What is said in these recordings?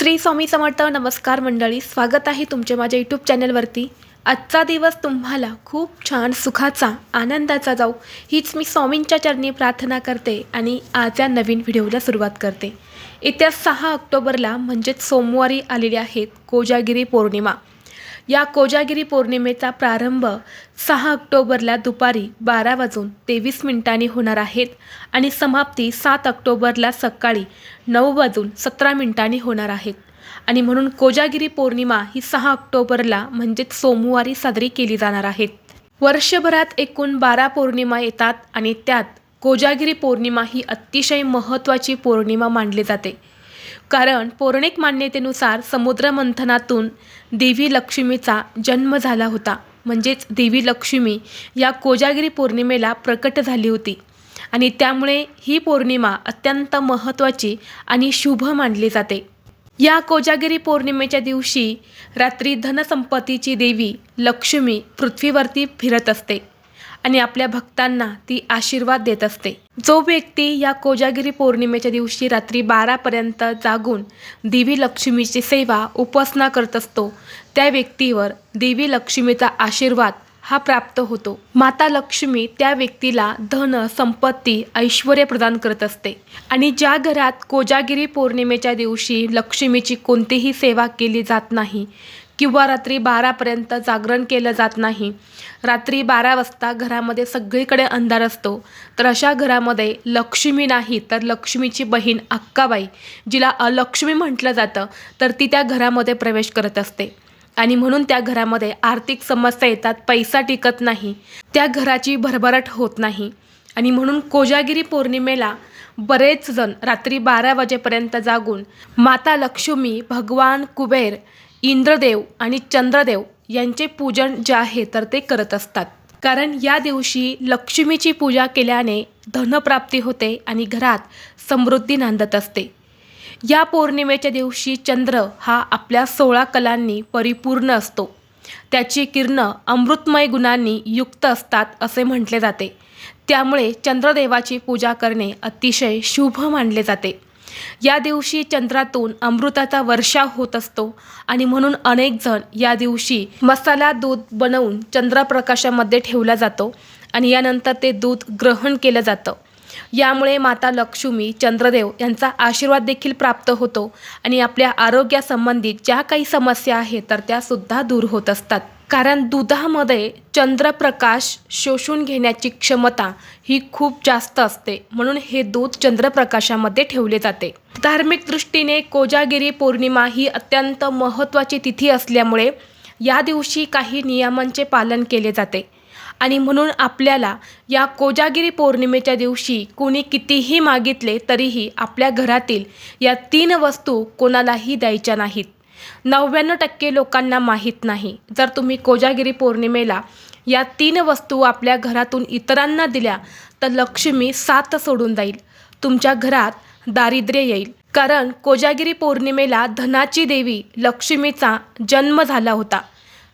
श्री स्वामी समर्थ नमस्कार मंडळी स्वागत आहे तुमचे माझ्या यूट्यूब चॅनलवरती. आजचा दिवस तुम्हाला खूप छान सुखाचा आनंदाचा जाऊ हीच मी स्वामींच्या चरणी प्रार्थना करते आणि आज या नवीन व्हिडिओला सुरुवात करते. येत्या सहा ऑक्टोबरला म्हणजेच सोमवारी आलेली आहेत कोजागिरी पौर्णिमा. या कोजागिरी पौर्णिमेचा प्रारंभ सहा ऑक्टोबरला दुपारी बारा वाजून तेवीस मिनिटांनी होणार आहेत आणि समाप्ती सात ऑक्टोबरला सकाळी नऊ वाजून सतरा मिनिटांनी होणार आहेत आणि म्हणून कोजागिरी पौर्णिमा ही सहा ऑक्टोबरला म्हणजेच सोमवारी साजरी केली जाणार आहेत वर्षभरात एकूण बारा पौर्णिमा येतात आणि त्यात कोजागिरी पौर्णिमा ही अतिशय महत्त्वाची पौर्णिमा मानली जाते. कारण पौराणिक मान्यतेनुसार समुद्रमंथनातून देवी लक्ष्मीचा जन्म झाला होता. म्हणजेच देवी लक्ष्मी या कोजागिरी पौर्णिमेला प्रकट झाली होती. आणि त्यामुळे ही पौर्णिमा अत्यंत महत्त्वाची आणि शुभ मानली जाते. या कोजागिरी पौर्णिमेच्या दिवशी रात्री धनसंपत्तीची देवी लक्ष्मी पृथ्वीवरती फिरत असते. आणि आपल्या भक्तांना ती आशीर्वाद देत असते. जो व्यक्ती या कोजागिरी पौर्णिमेच्या दिवशी रात्री बारापर्यंत जागून देवी लक्ष्मीची सेवा उपासना करत असतो त्या व्यक्तीवर देवी लक्ष्मीचा आशीर्वाद हा प्राप्त होतो. माता लक्ष्मी त्या व्यक्तीला धन संपत्ती ऐश्वर प्रदान करत असते. आणि ज्या घरात कोजागिरी पौर्णिमेच्या दिवशी लक्ष्मीची कोणतीही सेवा केली जात नाही किंवा रात्री बारापर्यंत जागरण केलं जात नाही. रात्री बारा वाजता घरामध्ये सगळीकडे अंधार असतो. तर अशा घरामध्ये लक्ष्मी नाही तर लक्ष्मीची बहीण अक्काबाई जिला अलक्ष्मी म्हटलं जातं तर ती त्या घरामध्ये प्रवेश करत असते. आणि म्हणून त्या घरामध्ये आर्थिक समस्या येतात पैसा टिकत नाही त्या घराची भरभराट होत नाही. आणि म्हणून कोजागिरी पौर्णिमेला बरेच जण रात्री बारा वाजेपर्यंत जागून माता लक्ष्मी भगवान कुबेर इंद्रदेव आणि चंद्रदेव यांचे पूजन जे आहे तर ते करत असतात. कारण या दिवशी लक्ष्मीची पूजा केल्याने धनप्राप्ती होते आणि घरात समृद्धी नांदत असते. या पौर्णिमेच्या दिवशी चंद्र हा आपल्या सोळा कलांनी परिपूर्ण असतो. त्याची किरणं अमृतमय गुणांनी युक्त असतात असे म्हटले जाते. त्यामुळे चंद्रदेवाची पूजा करणे अतिशय शुभ मानले जाते. या दिवशी चंद्रातून अमृताचा वर्षाव होत असतो आणि म्हणून अनेक जण या दिवशी मसाला दूध बनवून चंद्रप्रकाशामध्ये ठेवला जातो आणि यानंतर ते दूध ग्रहण केलं जातं. यामुळे माता लक्ष्मी चंद्रदेव यांचा आशीर्वाद देखील प्राप्त होतो आणि आपल्या आरोग्यासंबंधित ज्या काही समस्या आहेत तर त्यासुद्धा दूर होत असतात. कारण दुधामध्ये चंद्रप्रकाश शोषून घेण्याची क्षमता ही खूप जास्त असते. म्हणून हे दूध चंद्रप्रकाशामध्ये ठेवले जाते. धार्मिक दृष्टीने कोजागिरी पौर्णिमा ही अत्यंत महत्त्वाची तिथी असल्यामुळे या दिवशी काही नियमांचे पालन केले जाते. आणि म्हणून आपल्याला या कोजागिरी पौर्णिमेच्या दिवशी कोणी कितीही मागितले तरीही आपल्या घरातील या तीन वस्तू कोणालाही द्यायच्या नाहीत. नव्याण्णव टक्के लोकांना माहीत नाही. जर तुम्ही कोजागिरी पौर्णिमेला या तीन वस्तू आपल्या घरातून इतरांना दिल्या तर लक्ष्मी साथ सोडून जाईल. तुमच्या घरात दारिद्र्य येईल. कारण कोजागिरी पौर्णिमेला धनाची देवी लक्ष्मीचा जन्म झाला होता.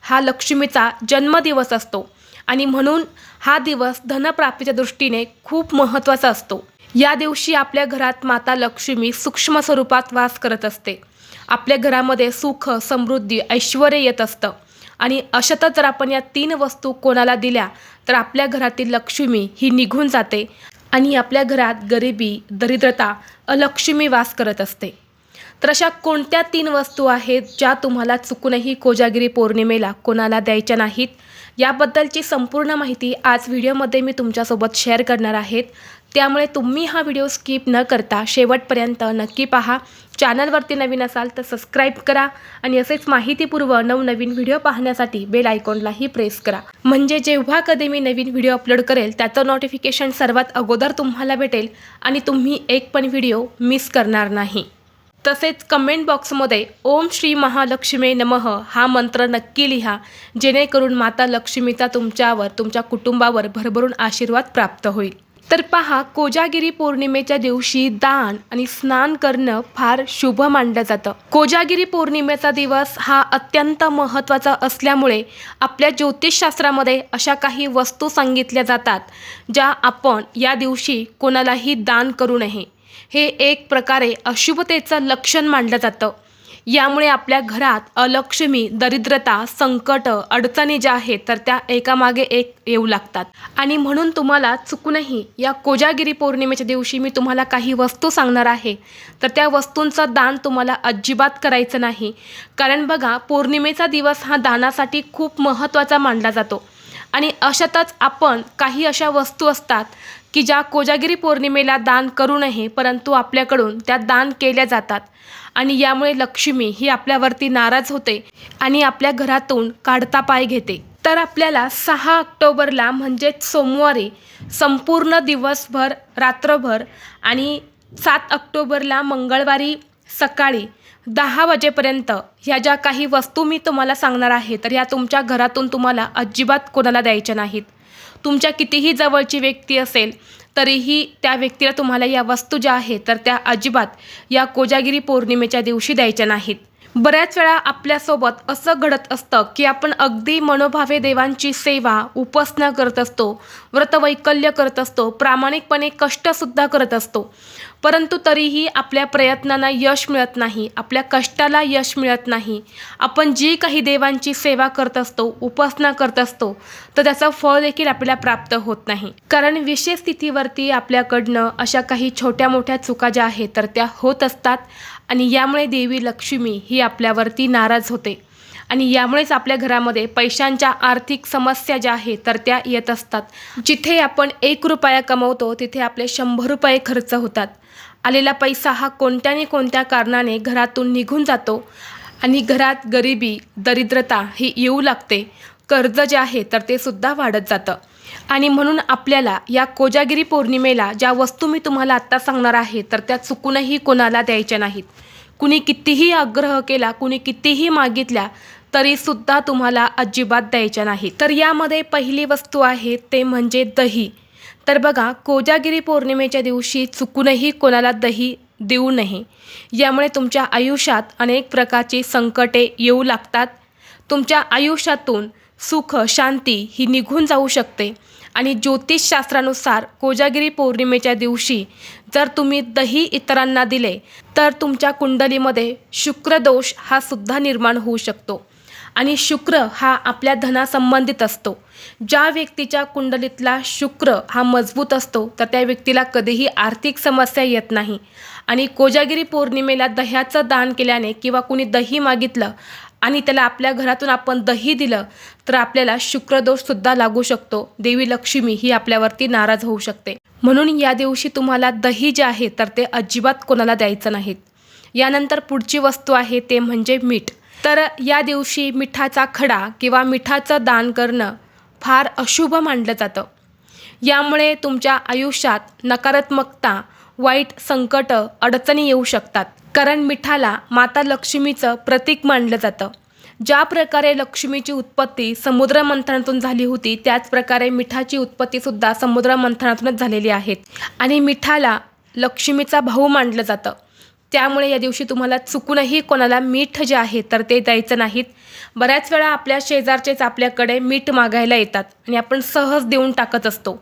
हा लक्ष्मीचा जन्मदिवस असतो आणि म्हणून हा दिवस धनप्राप्तीच्या दृष्टीने खूप महत्त्वाचा असतो. या दिवशी आपल्या घरात माता लक्ष्मी सूक्ष्म स्वरूपात वास करत असते. आपल्या घरामध्ये सुख समृद्धी ऐश्वर येत असतं. आणि अशातच जर आपण या तीन वस्तू कोणाला दिल्या तर आपल्या घरातील लक्ष्मी ही निघून जाते आणि आपल्या घरात गरिबी दरिद्रता अलक्ष्मी वास करत असते. तर अशा कोणत्या तीन वस्तू आहेत ज्या तुम्हाला चुकूनही कोजागिरी पौर्णिमेला कोणाला द्यायच्या नाहीत? याबद्दलची संपूर्ण माहिती आज व्हिडिओमध्ये मी तुमच्यासोबत शेअर करणार आहेत. त्यामुळे तुम्ही हा व्हिडिओ स्किप न करता शेवटपर्यंत नक्की पहा. चॅनलवरती नवीन असाल तर सबस्क्राईब करा आणि असेच माहितीपूर्व नवनवीन व्हिडिओ पाहण्यासाठी बेल आयकॉनलाही प्रेस करा. म्हणजे जेव्हा कधी मी नवीन व्हिडिओ अपलोड करेल त्याचं नोटिफिकेशन सर्वात अगोदर तुम्हाला भेटेल आणि तुम्ही एक पण व्हिडिओ मिस करणार नाही. तसेच कमेंट बॉक्समध्ये ओम श्री महालक्ष्मी नमः हा मंत्र नक्की लिहा जेणेकरून माता लक्ष्मीचा तुमच्यावर तुमच्या कुटुंबावर भरभरून आशीर्वाद प्राप्त होईल. तर पहा कोजागिरी पौर्णिमेच्या दिवशी दान आणि स्नान करणं फार शुभ मानलं जातं. कोजागिरी पौर्णिमेचा दिवस हा अत्यंत महत्त्वाचा असल्यामुळे आपल्या ज्योतिषशास्त्रामध्ये अशा काही वस्तू सांगितल्या जातात ज्या आपण या दिवशी कोणालाही दान करू नये. हे एक प्रकारे अशुभतेचं लक्षण मानलं जातं. यामुळे आपल्या घरात अलक्ष्मी दरिद्रता संकट अडचणी ज्या आहेत तर त्या एकामागे एक येऊ लागतात. आणि म्हणून तुम्हाला चुकूनही या कोजागिरी पौर्णिमेच्या दिवशी मी तुम्हाला काही वस्तू सांगणार आहे. तर त्या वस्तूंचं दान तुम्हाला अजिबात करायचं नाही. कारण बघा पौर्णिमेचा दिवस हा दानासाठी खूप महत्त्वाचा मानला जातो. आणि अशातच आपण काही अशा वस्तू असतात की ज्या कोजागिरी पौर्णिमेला दान करू नये परंतु आपल्याकडून त्या दान केल्या जातात. आणि यामुळे लक्ष्मी ही आपल्यावरती नाराज होते आणि आपल्या घरातून काढता पाय घेते. तर आपल्याला सहा ऑक्टोबरला म्हणजेच सोमवारी संपूर्ण दिवसभर रात्रभर आणि सात ऑक्टोबरला मंगळवारी सकाळी दहा वाजेपर्यंत ह्या ज्या काही वस्तू मी तुम्हाला सांगणार आहे तर ह्या तुमच्या घरातून तुम्हाला अजिबात कोणाला द्यायच्या नाहीत. तुमच्या कितीही जवळची व्यक्ती असेल तरीही त्या व्यक्तीला तुम्हाला या वस्तू ज्या आहेत तर त्या अजिबात या कोजागिरी पौर्णिमेच्या दिवशी द्यायच्या नाहीत. बऱ्याच वेळा आपल्यासोबत असं घडत असतं की आपण अगदी मनोभावे देवांची सेवा उपासना करत असतो व्रतवैकल्य करत असतो प्रामाणिकपणे कष्टसुद्धा करत असतो. परंतु तरीही आपल्या प्रयत्नांना यश मिळत नाही आपल्या कष्टाला यश मिळत नाही. आपण जी काही देवांची सेवा करत असतो उपासना करत असतो तर त्याचं फळ देखील आपल्याला प्राप्त होत नाही. कारण विशेष स्थितीवरती आपल्याकडनं अशा काही छोट्या मोठ्या चुका ज्या आहेत तर त्या होत असतात. आणि यामुळे देवी लक्ष्मी ही आपल्यावरती नाराज होते. आणि यामुळेच आपल्या घरामध्ये पैशांच्या आर्थिक समस्या ज्या आहेत तर त्या येत असतात. जिथे आपण एक रुपया कमवतो तिथे आपले शंभर रुपये खर्च होतात. आलेला पैसा हा कोणत्या ना कोणत्या कारणाने घरातून निघून जातो आणि घरात गरिबी दरिद्रता ही येऊ लागते. कर्ज जे आहे तर ते सुद्धा वाढत जातं. आणि म्हणून आपल्याला या कोजागिरी पौर्णिमेला ज्या वस्तू मी तुम्हाला आत्ता सांगणार आहे तर त्या चुकूनही कोणाला द्यायच्या नाहीत. कुणी कितीही आग्रह केला कुणी कितीही मागितल्या तरीसुद्धा तुम्हाला अजिबात द्यायच्या नाही तर यामध्ये पहिली वस्तू आहे ते म्हणजे दही. तर बघा कोजागिरी पौर्णिमेच्या दिवशी चुकूनही कोणाला दही देऊ नये. यामुळे तुमच्या आयुष्यात अनेक प्रकारची संकटे येऊ लागतात. तुमच्या आयुष्यातून सुख शांती ही निघून जाऊ शकते. आणि ज्योतिषशास्त्रानुसार कोजागिरी पौर्णिमेच्या दिवशी जर तुम्ही दही इतरांना दिले तर तुमच्या कुंडलीमध्ये शुक्रदोष हा सुद्धा निर्माण होऊ शकतो. आणि शुक्र हा आपल्या धनासंबंधित असतो. ज्या व्यक्तीच्या कुंडलीतला शुक्र हा मजबूत असतो तर त्या व्यक्तीला कधीही आर्थिक समस्या येत नाही. आणि कोजागिरी पौर्णिमेला दह्याचं दान केल्याने किंवा कुणी दही मागितलं आणि त्याला आपल्या घरातून आपण दही दिलं तर आपल्याला शुक्रदोषसुद्धा लागू शकतो. देवी लक्ष्मी ही आपल्यावरती नाराज होऊ शकते. म्हणून या दिवशी तुम्हाला दही जे आहे तर ते अजिबात कोणाला द्यायचं नाहीत. यानंतर पुढची वस्तू आहे ते म्हणजे मीठ. तर या दिवशी मिठाचा खडा किंवा मिठाचं दान करणं फार अशुभ मानलं जातं. यामुळे तुमच्या आयुष्यात नकारात्मकता वाईट संकट अडचणी येऊ शकतात. कारण मिठाला माता लक्ष्मीचं प्रतीक मानलं जातं. ज्या प्रकारे लक्ष्मीची उत्पत्ती समुद्र मंथनातून झाली होती त्याच प्रकारे मिठाची उत्पत्तीसुद्धा समुद्र मंथनातूनच झालेली आहे. आणि मिठाला लक्ष्मीचा भाऊ मानलं जातं. त्यामुळे या दिवशी तुम्हाला चुकूनही कोणाला मीठ जे आहे तर ते द्यायचं नाहीत. बऱ्याच वेळा आपल्या शेजारचेच आपल्याकडे मीठ मागायला येतात आणि आपण सहज देऊन टाकत असतो.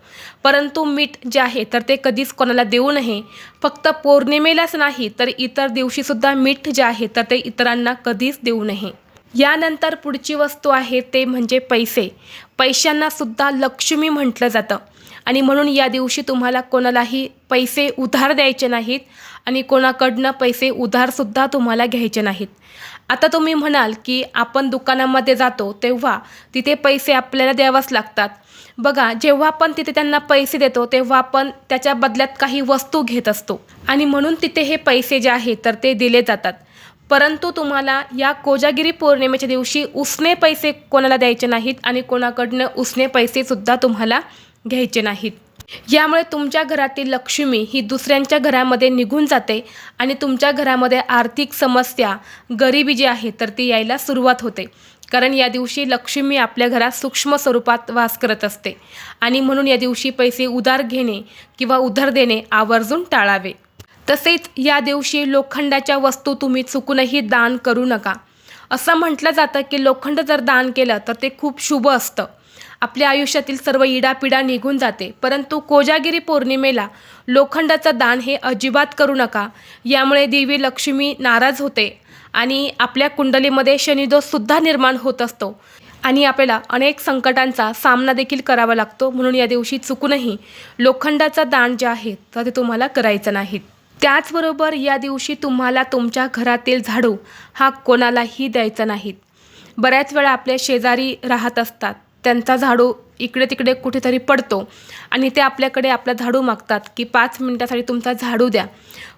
परंतु मीठ जे आहे तर ते कधीच कोणाला देऊ नये. फक्त पौर्णिमेलाच नाही तर इतर दिवशीसुद्धा मीठ जे आहे तर ते इतरांना कधीच देऊ नये. यानंतर पुढची वस्तू आहे ते म्हणजे पैसे. पैशांनासुद्धा लक्ष्मी म्हटलं जातं. आणि म्हणून या दिवशी तुम्हाला कोणालाही पैसे उधार द्यायचे नाहीत आणि कोणाकडनं पैसे उधारसुद्धा तुम्हाला घ्यायचे नाहीत. आता तुम्ही म्हणाल की आपण दुकानामध्ये जातो तेव्हा तिथे पैसे आपल्याला द्यावाच लागतात. बघा जेव्हा आपण तिथे त्यांना पैसे देतो तेव्हा आपण त्याच्या बदल्यात काही वस्तू घेत असतो. आणि म्हणून तिथे हे पैसे जे आहेत तर ते दिले जातात. परंतु तुम्हाला या कोजागिरी पौर्णिमेच्या दिवशी उसने पैसे कोणाला द्यायचे नाहीत आणि कोणाकडनं उसने पैसेसुद्धा तुम्हाला घ्यायचे नाहीत. यामुळे तुमच्या घरातील लक्ष्मी ही दुसऱ्यांच्या घरामध्ये निघून जाते आणि तुमच्या घरामध्ये आर्थिक समस्या गरिबी जी आहे तर ती यायला सुरुवात होते. कारण या दिवशी लक्ष्मी आपल्या घरात सूक्ष्म स्वरूपात वास करत असते आणि म्हणून या दिवशी पैसे उधार घेणे किंवा उधार देणे आवर्जून टाळावे. तसेच या दिवशी लोखंडाच्या वस्तू तुम्ही चुकूनही दान करू नका. असं म्हटलं जातं की लोखंड जर दान केलं तर ते खूप शुभ असतं. आपल्या आयुष्यातील सर्व इडापिडा निघून जाते. परंतु कोजागिरी पौर्णिमेला लोखंडाचं दान हे अजिबात करू नका. यामुळे देवी लक्ष्मी नाराज होते आणि आपल्या कुंडलीमध्ये शनिदोषसुद्धा निर्माण होत असतो आणि आपल्याला अनेक संकटांचा सामना देखील करावा लागतो. म्हणून या दिवशी चुकूनही लोखंडाचं दान जे आहे तर ते तुम्हाला करायचं नाहीत त्याचबरोबर या दिवशी तुम्हाला तुमच्या घरातील झाडू हा कोणालाही द्यायचा नाहीत बऱ्याच वेळा आपले शेजारी राहत असतात. त्यांचा झाडू इकडे तिकडे कुठेतरी पडतो. आणि ते आपल्याकडे आपला झाडू मागतात की पाच मिनटासाठी तुमचा झाडू द्या.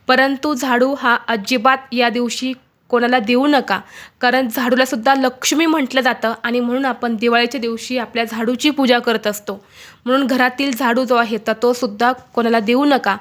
परंतु झाडू हा अजिबात या दिवशी कोणाला देऊ नका. कारण झाडूलासुद्धा लक्ष्मी म्हटलं जातं आणि म्हणून आपण दिवाळीच्या दिवशी आपल्या झाडूची पूजा करत असतो. म्हणून घरातील झाडू जो आहे तर तो सुद्धा कोणाला देऊ नका.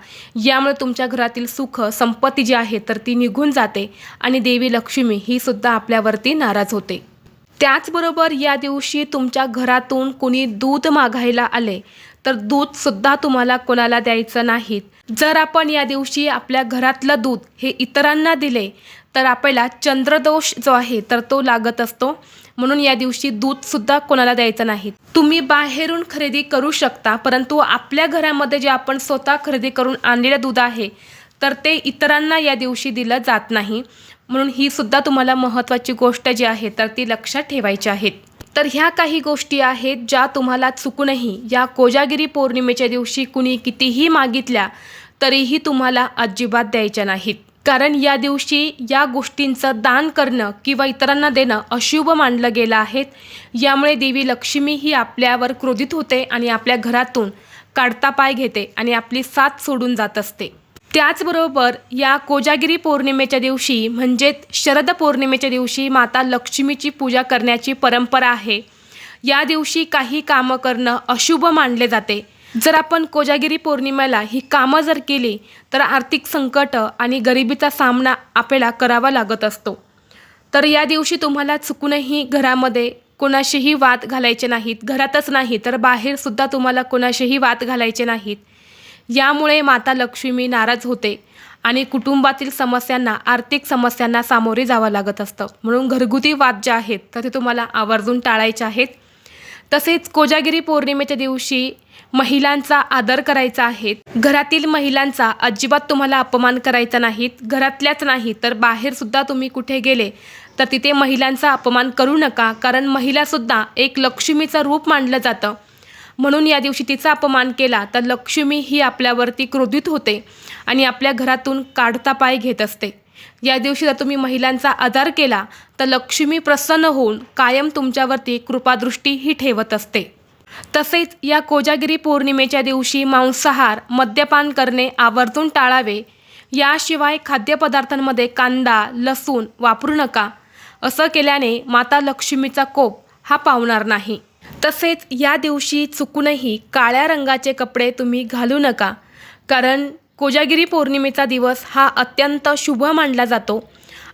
यामुळे तुमच्या घरातील सुख संपत्ती जी आहे तर ती निघून जाते आणि देवी लक्ष्मी ही सुद्धा आपल्यावरती नाराज होते. त्याचबरोबर या दिवशी तुमच्या घरातून कुणी दूध मागायला आले तर दूधसुद्धा तुम्हाला कोणाला द्यायचं नाहीत. जर आपण या दिवशी आपल्या घरातलं दूध हे इतरांना दिले तर आपल्याला चंद्रदोष जो आहे तर तो लागत असतो. म्हणून या दिवशी दूधसुद्धा कोणाला द्यायचं नाही तुम्ही बाहेरून खरेदी करू शकता परंतु आपल्या घरामध्ये जे आपण स्वतः खरेदी करून आणलेलं दूध आहे तर ते इतरांना या दिवशी दिलं जात नाही. म्हणून ही सुद्धा तुम्हाला महत्त्वाची गोष्ट जी आहे तर ती लक्षात ठेवायची आहेत तर ह्या काही गोष्टी आहेत ज्या तुम्हाला चुकूनही या कोजागिरी पौर्णिमेच्या दिवशी कुणी कितीही मागितल्या तरीही तुम्हाला अजिबात द्यायच्या नाहीत. कारण या दिवशी या गोष्टींचं दान करणं किंवा इतरांना देणं अशुभ मानलं गेलं आहे. यामुळे देवी लक्ष्मी ही आपल्यावर क्रोधित होते आणि आपल्या घरातून काढता पाय घेते आणि आपली साथ सोडून जात असते. त्याचबरोबर या कोजागिरी पौर्णिमेच्या दिवशी म्हणजेच शरद पौर्णिमेच्या दिवशी माता लक्ष्मीची पूजा करण्याची परंपरा आहे. या दिवशी काही कामं करणं अशुभ मानले जाते. जर आपण कोजागिरी पौर्णिमेला ही कामं जर केली तर आर्थिक संकट आणि गरिबीचा सामना आपल्याला करावा लागत असतो. तर या दिवशी तुम्हाला चुकूनही घरामध्ये कोणाशीही वाद घालायचे नाहीत घरातच नाही तर बाहेरसुद्धा तुम्हाला कोणाशीही वाद घालायचे नाहीत. यामुळे माता लक्ष्मी नाराज होते आणि कुटुंबातील समस्यांना आर्थिक समस्यांना सामोरे जावं लागत असतं. म्हणून घरगुती वाद जे आहेत तर ते तुम्हाला आवर्जून टाळायचे आहेत. तसेच कोजागिरी पौर्णिमेच्या दिवशी महिलांचा आदर करायचा आहे. घरातील महिलांचा अजिबात तुम्हाला अपमान करायचा नाहीत. घरातल्याच नाही तर बाहेरसुद्धा तुम्ही कुठे गेले तर तिथे महिलांचा अपमान करू नका. कारण महिलासुद्धा एक लक्ष्मीचं रूप मानलं जातं. म्हणून या दिवशी तिचा अपमान केला तर लक्ष्मी ही आपल्यावरती क्रोधित होते आणि आपल्या घरातून काढता पाय घेत असते. या दिवशी जर तुम्ही महिलांचा आदर केला तर लक्ष्मी प्रसन्न होऊन कायम तुमच्यावरती कृपादृष्टी ही ठेवत असते. तसेच या कोजागिरी पौर्णिमेच्या दिवशी मांसाहार मद्यपान करणे आवर्जून टाळावे. याशिवाय खाद्यपदार्थांमध्ये कांदा लसूण वापरू नका. असं केल्याने माता लक्ष्मीचा कोप हा पावणार नाही. तसेच या दिवशी चुकूनही काळ्या रंगाचे कपडे तुम्ही घालू नका. कारण कोजागिरी पौर्णिमेचा दिवस हा अत्यंत शुभ मानला जातो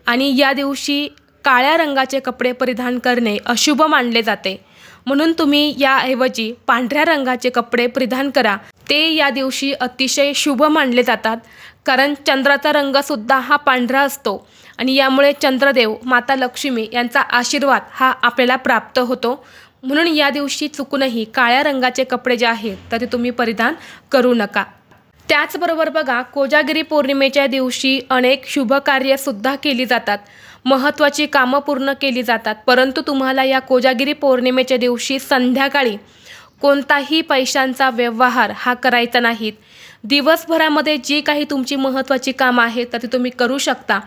आणि या दिवशी काळ्या रंगाचे कपडे परिधान करणे अशुभ मानले जाते. म्हणून तुम्ही याऐवजी पांढऱ्या रंगाचे कपडे परिधान करा. ते या दिवशी अतिशय शुभ मानले जातात. कारण चंद्राचा रंगसुद्धा हा पांढरा असतो आणि यामुळे चंद्रदेव माता लक्ष्मी यांचा आशीर्वाद हा आपल्याला प्राप्त होतो. म्हणून या दिवशी चुकूनही काळ्या रंगाचे कपडे जे आहेत तर ते तुम्ही परिधान करू नका. त्याचबरोबर बघा कोजागिरी पौर्णिमेच्या दिवशी अनेक शुभकार्यसुद्धा केली जातात. महत्त्वाची कामं पूर्ण केली जातात. परंतु तुम्हाला या कोजागिरी पौर्णिमेच्या दिवशी संध्याकाळी कोणताही पैशांचा व्यवहार हा करायचा नाहीत. दिवसभरामध्ये जी काही तुमची महत्त्वाची कामं आहेत तर ती तुम्ही करू शकता.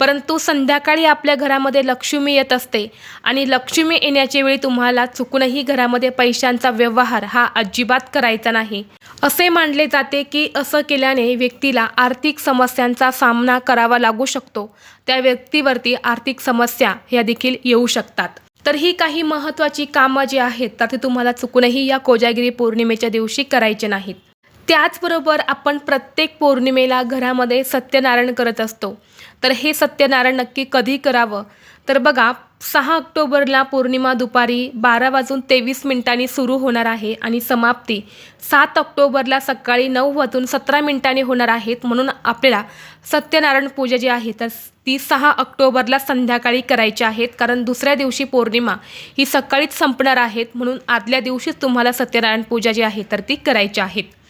परंतु संध्याकाळी आपल्या घरामध्ये लक्ष्मी येत असते आणि लक्ष्मी येण्याच्या वेळी तुम्हाला चुकूनही घरामध्ये पैशांचा व्यवहार हा अजिबात करायचा नाही. असे मानले जाते की असं केल्याने व्यक्तीला आर्थिक समस्यांचा सामना करावा लागू शकतो. त्या व्यक्तीवरती आर्थिक समस्या ह्या देखील येऊ शकतात. तर ही काही महत्त्वाची कामं जी आहेत तर ते तुम्हाला चुकूनही या कोजागिरी पौर्णिमेच्या दिवशी करायचे नाहीत. त्याचबरोबर आपण प्रत्येक पौर्णिमेला घरामध्ये सत्यनारायण करत असतो. तर हे सत्यनारायण नक्की कधी करावं? तर बघा सहा ऑक्टोबरला पौर्णिमा दुपारी बारा वाजून तेवीस मिनिटांनी सुरू होणार आहे आणि समाप्ती सात ऑक्टोबरला सकाळी नऊ वाजून सतरा मिनिटांनी होणार आहेत म्हणून आपल्याला सत्यनारायण पूजा जी आहे तर ती सहा ऑक्टोबरला संध्याकाळी करायची आहेत. कारण दुसऱ्या दिवशी पौर्णिमा ही सकाळीच संपणार आहेत म्हणून आदल्या दिवशीच तुम्हाला सत्यनारायण पूजा जी आहे तर ती करायची आहेत.